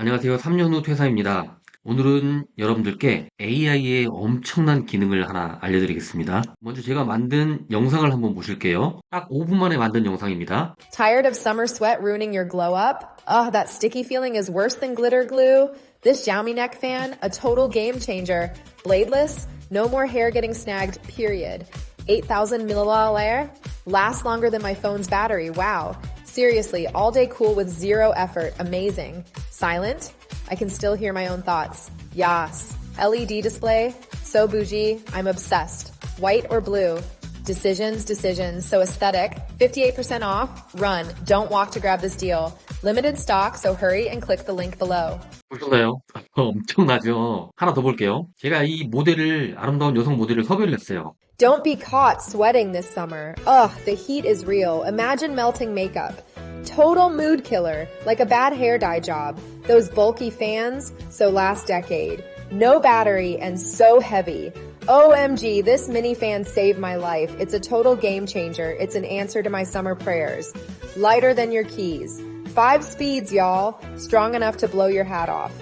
안녕하세요. 3년 후 퇴사입니다. 오늘은 여러분들께 AI의 엄청난 기능을 하나 알려드리겠습니다. 먼저 제가 만든 영상을 한번 보실게요. 딱 5분 만에 만든 영상입니다. Tired of summer sweat ruining your glow up? Ugh, that sticky feeling is worse than glitter glue. This Xiaomi neck fan, a total game changer. Bladeless, no more hair getting snagged, period. 8000 milliliter, lasts longer than my phone's battery, wow. Seriously, all day cool with zero effort, amazing. Silent, I can still hear my own thoughts. Yas. LED display, so bougie, I'm obsessed. White or blue, Decisions, decisions, so aesthetic. 58% off. Run. Don't walk to grab this deal. Limited stock, so hurry and click the link below. 보셨나요? 엄청나죠? 하나 더 볼게요. 제가 이 모델을, 아름다운 여성 모델을 섭외를 했어요. Don't be caught sweating this summer. Ugh, the heat is real. Imagine melting makeup. Total mood killer, like a bad hair dye job. Those bulky fans, so last decade. No battery and so heavy. OMG, this mini fan saved my life. It's a total game changer. It's an answer to my summer prayers. Lighter than your keys. Five speeds, y'all. Strong enough to blow your hat off.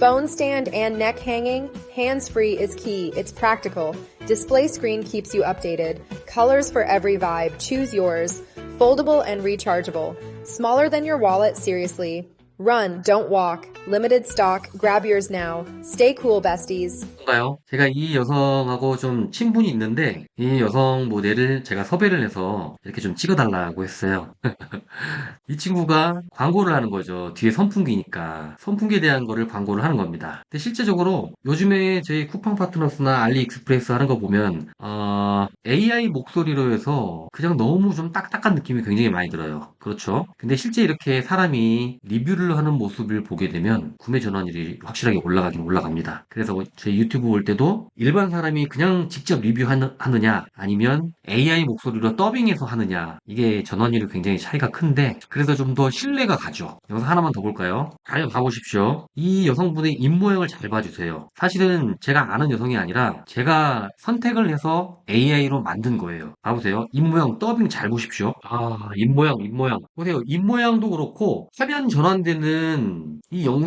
Phone stand and neck hanging, hands free is key. It's practical. Display screen keeps you updated. Colors for every vibe. Choose yours. Foldable and rechargeable. Smaller than your wallet, seriously. Run, don't walk. Limited stock. Grab yours now. Stay cool, besties. 뭔가요? 제가 이 여성하고 좀 친분이 있는데, 이 여성 모델을 제가 섭외를 해서 이렇게 좀 찍어달라고 했어요. 이 친구가 광고를 하는 거죠. 뒤에 선풍기니까. 선풍기에 대한 거를 광고를 하는 겁니다. 근데 실제적으로 요즘에 저희 쿠팡 파트너스나 알리익스프레스 하는 거 보면, 어, AI 목소리로 해서 그냥 너무 좀 딱딱한 느낌이 굉장히 많이 들어요. 그렇죠? 근데 실제 이렇게 사람이 리뷰를 하는 모습을 보게 되면 구매 전환율이 확실하게 올라가긴 올라갑니다. 그래서 저희 유튜브 볼 때도 일반 사람이 그냥 직접 리뷰하느냐 아니면 AI 목소리로 더빙해서 하느냐 이게 전환율이 굉장히 차이가 큰데 그래서 좀 더 신뢰가 가죠. 영상 하나만 더 볼까요? 잘 봐보십시오. 이 여성분의 입 모양을 잘 봐주세요. 사실은 제가 아는 여성이 아니라 제가 선택을 해서 AI로 만든 거예요. 봐보세요. 입 모양 더빙 잘 보십시오. 아, 입 모양, 입 모양. 보세요. 입 모양도 그렇고 화면 전환되는 이 영상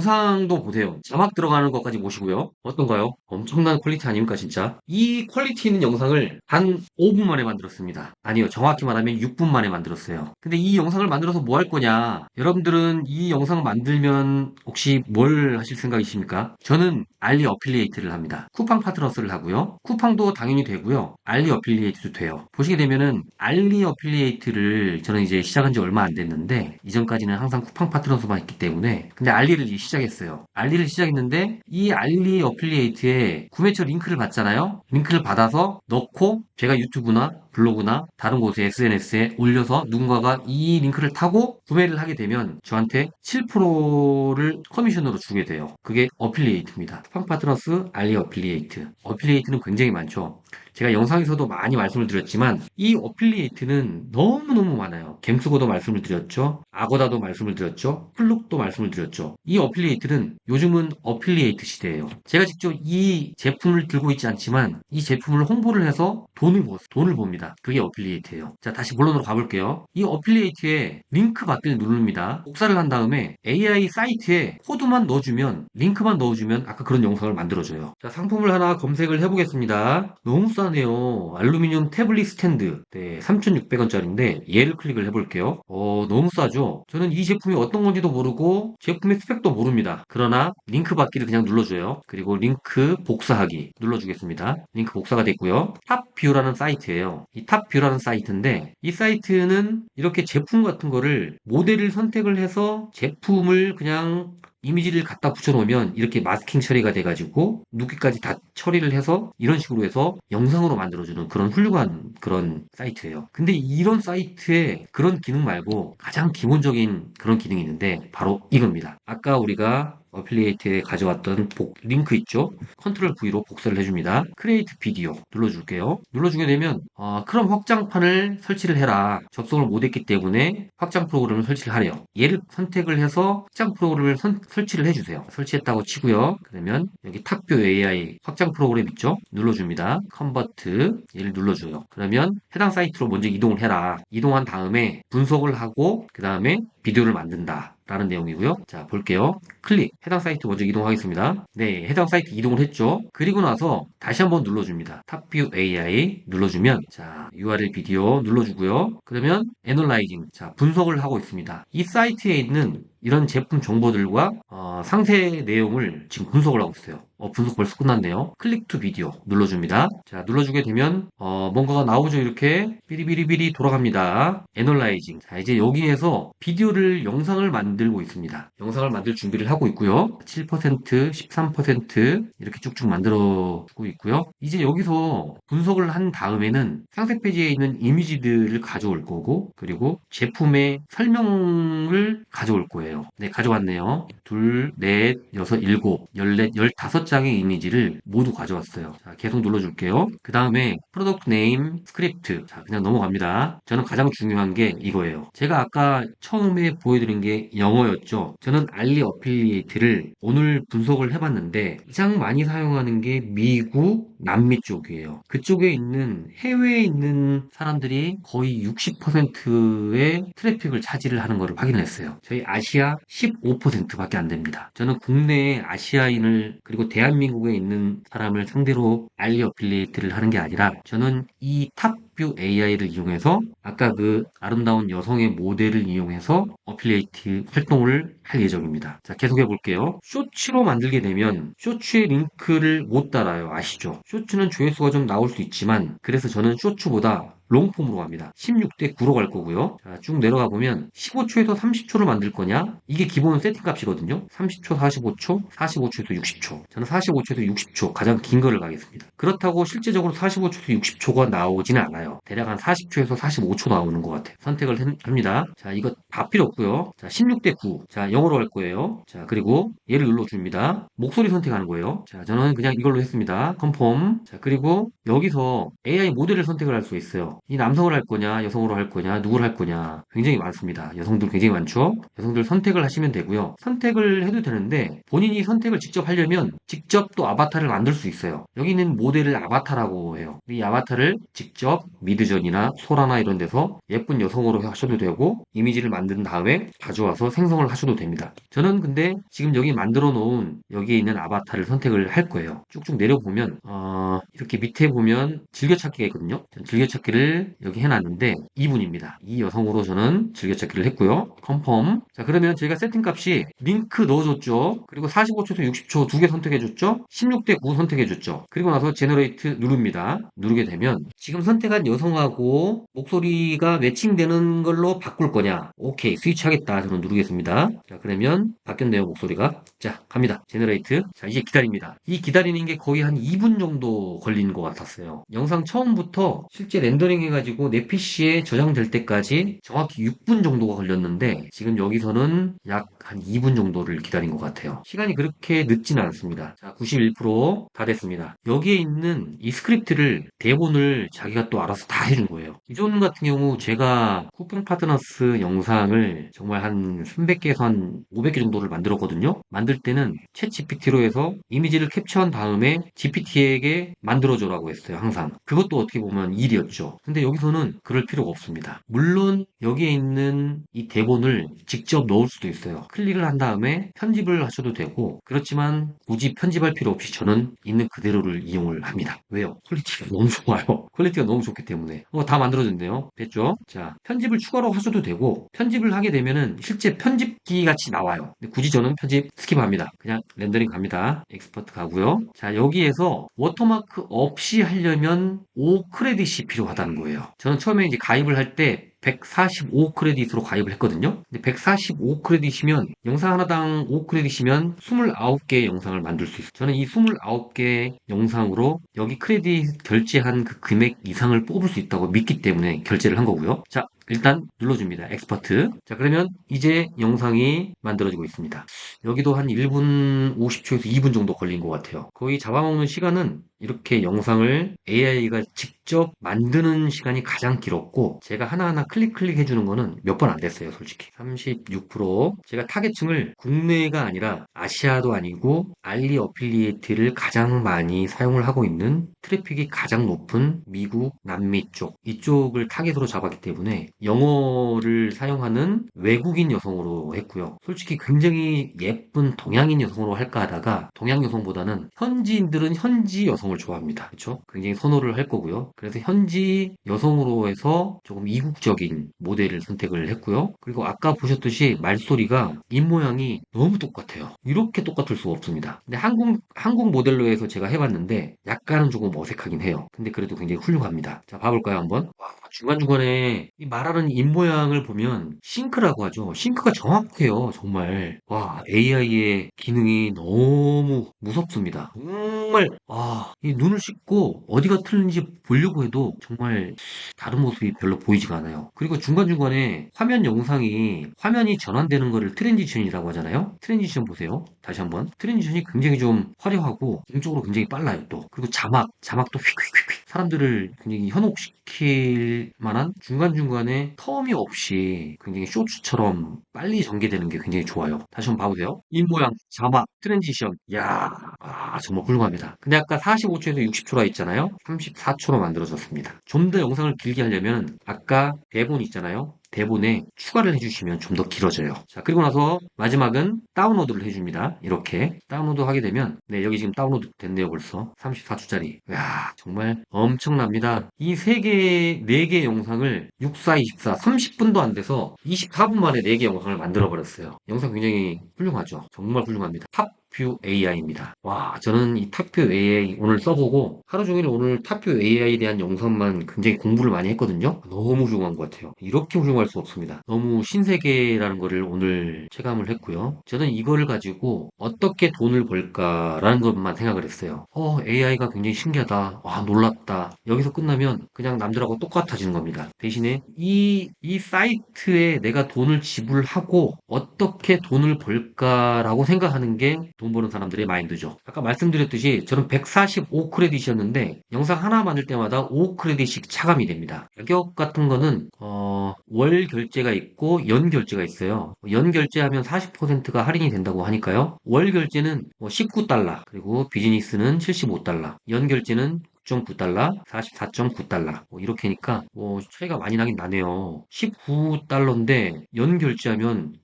도 보세요. 자막 들어가는 것까지 보시고요. 어떤가요? 엄청난 퀄리티 아닙니까, 진짜? 이 퀄리티 있는 영상을 단 5분 만에 만들었습니다. 아니요, 정확히 말하면 6분 만에 만들었어요. 근데 이 영상을 만들어서 뭐 할 거냐? 여러분들은 이 영상 만들면 혹시 뭘 하실 생각이십니까? 저는 알리 어필리에이트를 합니다. 쿠팡 파트너스를 하고요. 쿠팡도 당연히 되고요. 알리 어필리에이트도 돼요. 보시게 되면은 알리 어필리에이트를 저는 이제 시작한 지 얼마 안 됐는데 이전까지는 항상 쿠팡 파트너스만 했기 때문에 근데 알리를 시작했어요. 알리를 시작했는데 이 알리 어필리에이트에 구매처 링크를 받잖아요. 링크를 받아서 넣고 제가 유튜브나 블로그나 다른 곳에 SNS에 올려서 누군가가 이 링크를 타고 구매를 하게 되면 저한테 7%를 커미션으로 주게 돼요. 그게 어필리에이트입니다. 쿠팡 파트너스 알리 어필리에이트. 어필리에이트는 굉장히 많죠. 제가 영상에서도 많이 말씀을 드렸지만 이 어필리에이트는 너무너무 많아요. 갱수고도 말씀을 드렸죠. 아고다도 말씀을 드렸죠. 플룩도 말씀을 드렸죠. 이 어필리에이트는 요즘은 어필리에이트 시대예요. 제가 직접 이 제품을 들고 있지 않지만 이 제품을 홍보를 해서 돈을 버, 돈을 봅니다. 그게 어필리에이트예요. 자, 다시 본론으로 가볼게요. 이 어필리에이트에 링크 받기를 누릅니다. 복사를 한 다음에 AI 사이트에 코드만 넣어주면 링크만 넣어주면 아까 그런 영상을 만들어줘요. 자, 상품을 하나 검색을 해보겠습니다. 너무 싸 싸네요. 알루미늄 태블릿 스탠드. 네, 3,600원짜리인데 얘를 클릭을 해볼게요. 어, 너무 싸죠? 저는 이 제품이 어떤 건지도 모르고 제품의 스펙도 모릅니다. 그러나 링크 받기를 그냥 눌러줘요. 그리고 링크 복사하기 눌러주겠습니다. 링크 복사가 됐고요. 탑뷰라는 사이트예요. 이 탑뷰라는 사이트인데 이 사이트는 이렇게 제품 같은 거를 모델을 선택을 해서 제품을 그냥 이미지를 갖다 붙여놓으면 이렇게 마스킹 처리가 돼가지고 눕기까지 다 처리를 해서 이런 식으로 해서 영상으로 만들어주는 그런 훌륭한 그런 사이트예요. 근데 이런 사이트에 그런 기능 말고 가장 기본적인 그런 기능이 있는데 바로 이겁니다. 아까 우리가 어플리에이트에 가져왔던 복, 링크 있죠? 컨트롤 V로 복사를 해줍니다. 크리에이트 비디오 눌러줄게요. 눌러주게 되면 어, 크롬 확장판을 설치를 해라. 접속을 못했기 때문에 확장 프로그램을 설치를 하래요. 얘를 선택을 해서 확장 프로그램을 선, 설치를 해주세요. 설치했다고 치고요. 그러면 여기 탑뷰 AI 확장 프로그램 있죠? 눌러줍니다. 컨버트 얘를 눌러줘요. 그러면 해당 사이트로 먼저 이동을 해라. 이동한 다음에 분석을 하고 그 다음에 비디오를 만든다. 라는 내용이고요. 자, 볼게요. 클릭. 해당 사이트 먼저 이동하겠습니다. 네, 해당 사이트 이동을 했죠. 그리고 나서 다시 한번 눌러줍니다. 탑뷰 AI 눌러주면 자, URL 비디오 눌러주고요. 그러면 애널라이징. 자, 분석을 하고 있습니다. 이 사이트에 있는 이런 제품 정보들과 어, 상세 내용을 지금 분석을 하고 있어요. 어, 분석 벌써 끝났네요. 클릭 투 비디오 눌러줍니다. 자, 눌러주게 되면 어, 뭔가가 나오죠. 이렇게 비리비리비리 돌아갑니다. 애널라이징. 자, 이제 여기에서 비디오를 영상을 만들고 있습니다. 영상을 만들 준비를 하고 있고요. 7%, 13% 이렇게 쭉쭉 만들어 주고 있고요. 이제 여기서 분석을 한 다음에는 상세 페이지에 있는 이미지들을 가져올 거고 그리고 제품의 설명을 가져올 거예요. 네, 가져왔네요. 둘, 넷, 여섯, 일곱, 열넷, 열다섯 장의 이미지를 모두 가져왔어요. 자, 계속 눌러줄게요. 그 다음에 프로덕트 네임 스크립트. 자, 그냥 넘어갑니다. 저는 가장 중요한 게 이거예요. 제가 아까 처음에 보여드린 게 영어였죠. 저는 알리 어필리에이트를 오늘 분석을 해봤는데 가장 많이 사용하는 게 미국, 남미 쪽이에요. 그쪽에 있는 해외에 있는 사람들이 거의 60%의 트래픽을 차지를 하는 것을 확인했어요. 저희 아시아 15%밖에 안 됩니다. 저는 국내에 아시아인을 그리고 대한민국에 있는 사람을 상대로 알리 어필리에이트를 하는 게 아니라 저는 이탑 뷰 AI를 이용해서 아까 그 아름다운 여성의 모델을 이용해서 어필리에이트 활동을 할 예정입니다. 자, 계속해 볼게요. 쇼츠로 만들게 되면 쇼츠의 링크를 못 달아요. 아시죠? 쇼츠는 조회수가 좀 나올 수 있지만 그래서 저는 쇼츠보다 롱폼으로 갑니다. 16대 9로 갈 거고요. 자, 쭉 내려가 보면 15초에서 30초를 만들 거냐? 이게 기본 세팅 값이거든요. 30초, 45초, 45초에서 60초. 저는 45초에서 60초 가장 긴 거를 가겠습니다. 그렇다고 실제적으로 45초에서 60초가 나오지는 않아요. 대략 한 40초에서 45초 나오는 것 같아요. 선택을 합니다. 자, 이거 다 필요 없고요. 자, 16대 9. 자, 영어로 할 거예요. 자, 그리고 얘를 눌러줍니다. 목소리 선택하는 거예요. 자, 저는 그냥 이걸로 했습니다. 컨펌. 자, 그리고 여기서 AI 모델을 선택을 할 수 있어요. 이 남성을 할 거냐, 여성으로 할 거냐, 누구를 할 거냐. 굉장히 많습니다. 여성들 굉장히 많죠? 여성들 선택을 하시면 되고요. 선택을 해도 되는데 본인이 선택을 직접 하려면 직접 또 아바타를 만들 수 있어요. 여기 있는 모델을 아바타라고 해요. 이 아바타를 직접 미드전이나 소라나 이런 데서 예쁜 여성으로 하셔도 되고 이미지를 만든 다음에 가져와서 생성을 하셔도 됩니다. 저는 근데 지금 여기 만들어 놓은 여기에 있는 아바타를 선택을 할 거예요. 쭉쭉 내려보면 어, 이렇게 밑에 보면 즐겨찾기가 있거든요. 즐겨찾기를 여기 해놨는데 이분입니다. 이 여성으로 저는 즐겨찾기를 했고요. 컨펌. 자 그러면 저희가 세팅 값이 링크 넣어줬죠. 그리고 45초에서 60초 두 개 선택해줬죠. 16대 9 선택해줬죠. 그리고 나서 제너레이트 누릅니다. 누르게 되면 지금 선택한 여성하고 목소리가 매칭되는 걸로 바꿀 거냐. 오케이 스위치 하겠다. 저는 누르겠습니다. 자 그러면 바뀌었네요 목소리가. 자 갑니다. 제너레이트. 자 이제 기다립니다. 이 기다리는 게 거의 한 2분 정도 걸리는 것 같았어요. 영상 처음부터 실제 렌더링 해가지고 내 PC에 저장될 때까지 정확히 6분 정도가 걸렸는데 지금 여기서는 약 한 2분 정도를 기다린 것 같아요. 시간이 그렇게 늦지는 않습니다. 자, 91%다 됐습니다. 여기에 있는 이 스크립트를 대본을 자기가 또 알아서 다 해준 거예요. 기존 같은 경우 제가 쿠팡 파트너스 영상을 정말 한 300개에서 한 500개 정도를 만들었거든요. 만들 때는 챗 GPT로 해서 이미지를 캡처한 다음에 GPT에게 만들어줘라고 했어요. 항상. 그것도 어떻게 보면 일이었죠. 근데 여기서는 그럴 필요가 없습니다. 물론 여기에 있는 이 대본을 직접 넣을 수도 있어요. 클릭을 한 다음에 편집을 하셔도 되고 그렇지만 굳이 편집할 필요 없이 저는 있는 그대로를 이용을 합니다. 왜요? 퀄리티가 너무 좋아요. 퀄리티가 너무 좋기 때문에 어, 다 만들어졌네요. 됐죠? 자 편집을 추가로 하셔도 되고 편집을 하게 되면은 실제 편집기 같이 나와요. 굳이 저는 편집 스킵합니다. 그냥 렌더링 갑니다. 엑스퍼트 가고요. 자 여기에서 워터마크 없이 하려면 5 크레딧이 필요하다는 거예요. 저는 처음에 이제 가입을 할때 145 크레딧으로 가입을 했거든요. 근데 145 크레딧이면 영상 하나당 5 크레딧이면 29개의 영상을 만들 수 있어요. 저는 이 29개 영상으로 여기 크레딧 결제한 그 금액 이상을 뽑을 수 있다고 믿기 때문에 결제를 한 거고요. 자, 일단 눌러줍니다. 엑스퍼트. 자, 그러면 이제 영상이 만들어지고 있습니다. 여기도 한 1분 50초에서 2분 정도 걸린 것 같아요. 거의 잡아먹는 시간은 이렇게 영상을 AI가 직접 만드는 시간이 가장 길었고 제가 하나하나 클릭 클릭 해주는 거는 몇 번 안 됐어요 솔직히. 36% 제가 타겟층을 국내가 아니라 아시아도 아니고 알리 어필리에이트를 가장 많이 사용을 하고 있는 트래픽이 가장 높은 미국 남미 쪽 이쪽을 타겟으로 잡았기 때문에 영어를 사용하는 외국인 여성으로 했고요. 솔직히 굉장히 예쁜 동양인 여성으로 할까 하다가 동양 여성보다는 현지인들은 현지 여성 을 좋아합니다 그렇죠 굉장히 선호를 할 거고요 그래서 현지 여성으로 해서 조금 이국적인 모델을 선택을 했고요. 그리고 아까 보셨듯이 말소리가 입모양이 너무 똑같아요. 이렇게 똑같을 수가 없습니다. 근데 한국, 한국 모델로 해서 제가 해봤는데 약간은 조금 어색하긴 해요. 근데 그래도 굉장히 훌륭합니다. 자, 봐볼까요, 한번? 와, 중간중간에 이 말하는 입 모양을 보면 싱크라고 하죠. 싱크가 정확해요, 정말. 와, AI의 기능이 너무 무섭습니다. 정말, 와, 이 눈을 씻고 어디가 틀린지 보려고 해도 정말 다른 모습이 별로 보이지가 않아요. 그리고 중간중간에 화면 영상이 화면이 전환되는 거를 트랜지션이라고 하잖아요. 트랜지션 보세요. 다시 한번. 트랜지션이 굉장히 좀 화려하고 공적으로 굉장히 빨라요 또. 그리고 자막, 자막도 휙휙휙 사람들을 굉장히 현혹시킬 만한 중간중간에 텀이 없이 굉장히 쇼츠처럼 빨리 전개되는 게 굉장히 좋아요. 다시 한번 봐보세요. 입모양, 자막, 트랜지션. 야 아, 정말 훌륭합니다. 근데 아까 45초에서 60초라 했잖아요. 34초로 만들어졌습니다. 좀 더 영상을 길게 하려면 아까 대본 있잖아요. 대본에 추가를 해주시면 좀 더 길어져요. 자, 그리고 나서 마지막은 다운로드를 해줍니다. 이렇게 다운로드 하게 되면 네, 여기 지금 다운로드 됐네요, 벌써. 34초짜리. 이야, 정말 엄청납니다. 이 3개, 4개 영상을 64, 24, 30분도 안 돼서 24분 만에 4개 영상을 만들어 버렸어요. 영상 굉장히 훌륭하죠. 정말 훌륭합니다. 탑 탑뷰 AI입니다. 와, 저는 이 탑뷰 AI 오늘 써보고 하루 종일 오늘 탑뷰 AI에 대한 영상만 굉장히 공부를 많이 했거든요. 너무 훌륭한 것 같아요. 이렇게 훌륭할 수 없습니다. 너무 신세계라는 거를 오늘 체감을 했고요. 저는 이거를 가지고 어떻게 돈을 벌까라는 것만 생각을 했어요. 어, AI가 굉장히 신기하다. 와, 놀랍다. 여기서 끝나면 그냥 남들하고 똑같아지는 겁니다. 대신에 이, 이 사이트에 내가 돈을 지불하고 어떻게 돈을 벌까라고 생각하는 게돈 버는 사람들의 마인드죠. 아까 말씀드렸듯이 저는 145 크레딧이었는데 영상 하나 만들 때마다 5 크레딧씩 차감이 됩니다. 가격 같은 거는 어, 월 결제가 있고 연 결제가 있어요. 연 결제하면 40%가 할인이 된다고 하니까요. 월 결제는 19달러 뭐 그리고 비즈니스는 75달러 연 결제는 9.9달러, 44.9달러. 뭐 이렇게니까 뭐 차이가 많이 나긴 나네요. 19달러인데 연 결제하면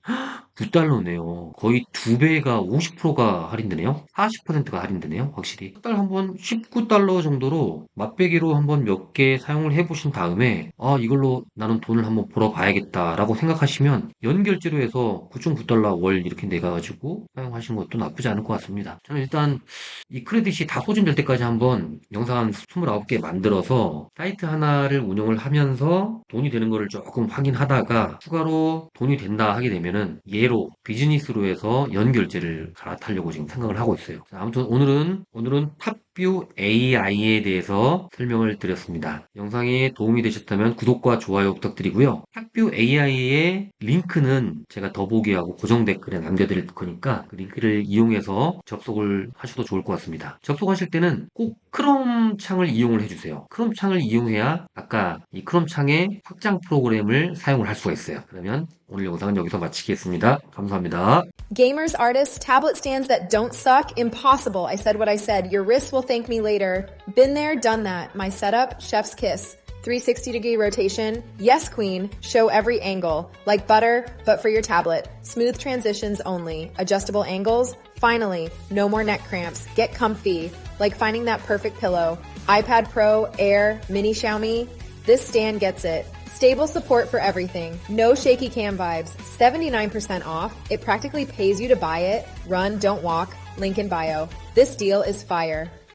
9달러네요. 거의 두 배가 50%가 할인되네요. 40%가 할인되네요. 확실히. 달 한번 19달러 정도로 맛배기로 한번 몇 개 사용을 해보신 다음에 아 이걸로 나는 돈을 한번 벌어 봐야겠다라고 생각하시면 연결제로 해서 9.9달러 월 이렇게 내가가지고 사용하시는 것도 나쁘지 않을 것 같습니다. 저는 일단 이 크레딧이 다 소진될 때까지 한번 영상 한 29개 만들어서 사이트 하나를 운영을 하면서 돈이 되는 거를 조금 확인하다가 추가로 돈이 된다 하게 되면은 얘 예로 비즈니스로 해서 연결제를 갈아타려고 지금 생각을 하고 있어요. 자, 아무튼 오늘은 오늘은 탑뷰 AI에 대해서 설명을 드렸습니다. 영상에 도움이 되셨다면 구독과 좋아요 부탁드리고요. 탑뷰 AI의 링크는 제가 더보기하고 고정 댓글에 남겨드릴 거니까 그 링크를 이용해서 접속을 하셔도 좋을 것 같습니다. 접속하실 때는 꼭 크롬 창을 이용을 해주세요. 크롬 창을 이용해야 아까 이 크롬 창의 확장 프로그램을 사용을 할 수가 있어요. 그러면 오늘 영상은 여기서 마치겠습니다. 감사합니다. Gamers, artists, tablet stands that don't suck? Impossible. I said what I said. Your wrists will thank me later. Been there, done that. My setup, chef's kiss. 360 degree rotation. Yes, queen. Show every angle. Like butter, but for your tablet. Smooth transitions only. Adjustable angles. Finally, no more neck cramps. Get comfy. Like finding that perfect pillow. iPad Pro, Air, Mini Xiaomi. This stand gets it. Stable support for everything. No shaky cam vibes. 79% off. It practically pays you to buy it. Run, don't walk. Link in bio. This deal is fire.